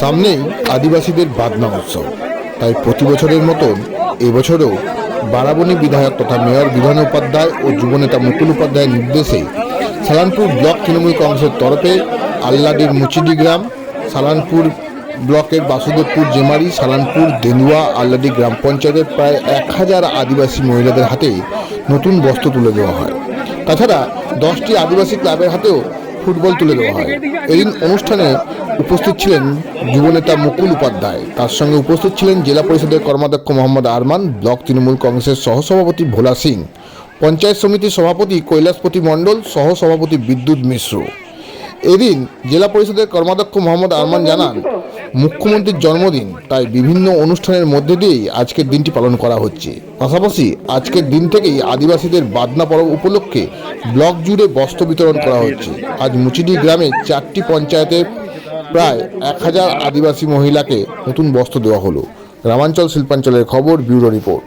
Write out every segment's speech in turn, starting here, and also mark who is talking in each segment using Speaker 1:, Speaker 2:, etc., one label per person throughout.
Speaker 1: সামনেই আদিবাসীদের বাদনা উৎসব। তাই প্রতি বছরের মতন এবছরও বারাবণী বিধায়ক তথা মেয়র বিধান উপাধ্যায় ও যুবনেতা মুকুল উপাধ্যায়ের নির্দেশে সালানপুর ব্লক তৃণমূল কংগ্রেসের তরফে আল্লাডির মুচিডি গ্রাম, সালানপুর ব্লকের বাসুদেবপুর জেমারি, সালানপুর দেনুয়া, আল্লাডি গ্রাম পঞ্চায়েতের প্রায় এক হাজার আদিবাসী মহিলাদের হাতে নতুন বস্ত্র তুলে দেওয়া হয়। তাছাড়া দশটি আদিবাসী ক্লাবের হাতেও ফুটবল তুলে দেওয়া হয়। এই অনুষ্ঠানে উপস্থিত ছিলেন যুবনেতা মুকুল উপাধ্যায়। তার সঙ্গে উপস্থিত ছিলেন জেলা পরিষদের কর্মাধ্যক্ষ মোহাম্মদ আরমান, ব্লক তৃণমূল কংগ্রেসের সহসভাপতি ভোলা সিং, পঞ্চায়েত সমিতির সভাপতি কৈলাসপতি মণ্ডল, সহসভাপতি বিদ্যুৎ মিশ্র। এদিন জেলা পরিষদের কর্মাধ্যক্ষ মোহাম্মদ আরমান জানান মুখ্যমন্ত্রীর জন্মদিন, তাই বিভিন্ন অনুষ্ঠানের মধ্যে দিয়েই আজকের দিনটি পালন করা হচ্ছে। পাশাপাশি আজকের দিন থেকেই আদিবাসীদের বাদনা পরব উপলক্ষে ব্লক জুড়ে বস্ত্র বিতরণ করা হচ্ছে। আজ মুচিডি গ্রামে চারটি পঞ্চায়েতের প্রায় এক হাজার আদিবাসী মহিলাকে নতুন বস্ত্র দেওয়া হলো। গ্রামাঞ্চল শিল্পাঞ্চলের খবর, ব্যুরো রিপোর্ট।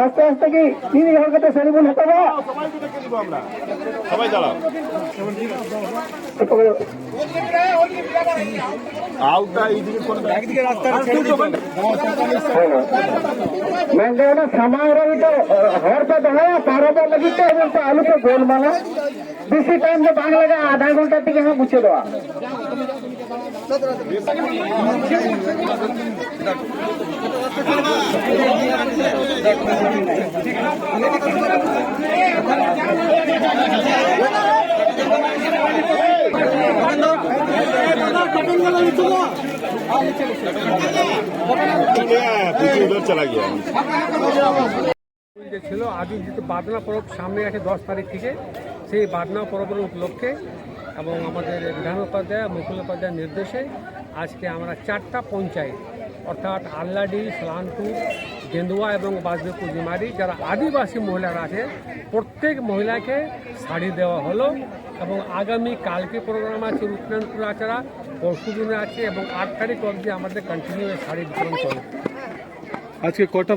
Speaker 2: আস্তে আস্তে কি দিদি ঘর কাছে সেলিমুল হতো না
Speaker 3: সবাই দাঁড়াও।
Speaker 2: হ্যাঁ, হ্যাঁ। আলুকে গোল মালা বেশি টাইম তো বাংলাকে আধা
Speaker 3: ঘণ্টার থেকে হ্যাঁ গুছিয়ে
Speaker 4: দেওয়া। ছিল আজও যেহেতু বাদনা পরব সামনে আছে দশ তারিখ থেকে, সেই বাদনা পরবের উপলক্ষে এবং আমাদের বিধান উপাধ্যায়, মুকুল উপাধ্যায়ের নির্দেশে আজকে আমরা চারটা পঞ্চায়েত অর্থাৎ আল্লাডি সালানপুর গেন্দুয়া এবং বাজবেপুর জিমারি যারা আদিবাসী মহিলারা আছে প্রত্যেক মহিলাকে শাড়ি দেওয়া হলো এবং আগামী কালকে প্রোগ্রাম আছে রূপনাথপুর আচারা পরশু দিনে আছে এবং আট তারিখ অবধি আমাদের কন্টিনিউ শাড়ি বিতরণ চলে
Speaker 5: আজকে কটা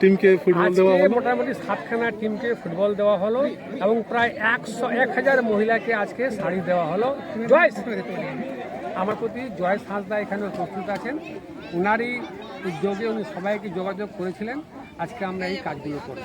Speaker 5: টিমকে ফুটবল দেওয়া হলো?
Speaker 4: মোটামুটি সাতখানা টিমকে ফুটবল দেওয়া হলো এবং প্রায় একশো এক হাজার মহিলাকে আজকে শাড়ি দেওয়া হলো। জয়েস আমার প্রতি জয়েস হাঁসদা এখানে উপস্থিত আছেন। ওনারই উদ্যোগে উনি সবাইকে যোগাযোগ করেছিলেন। আজকে আমরা এই কাজগুলো করব।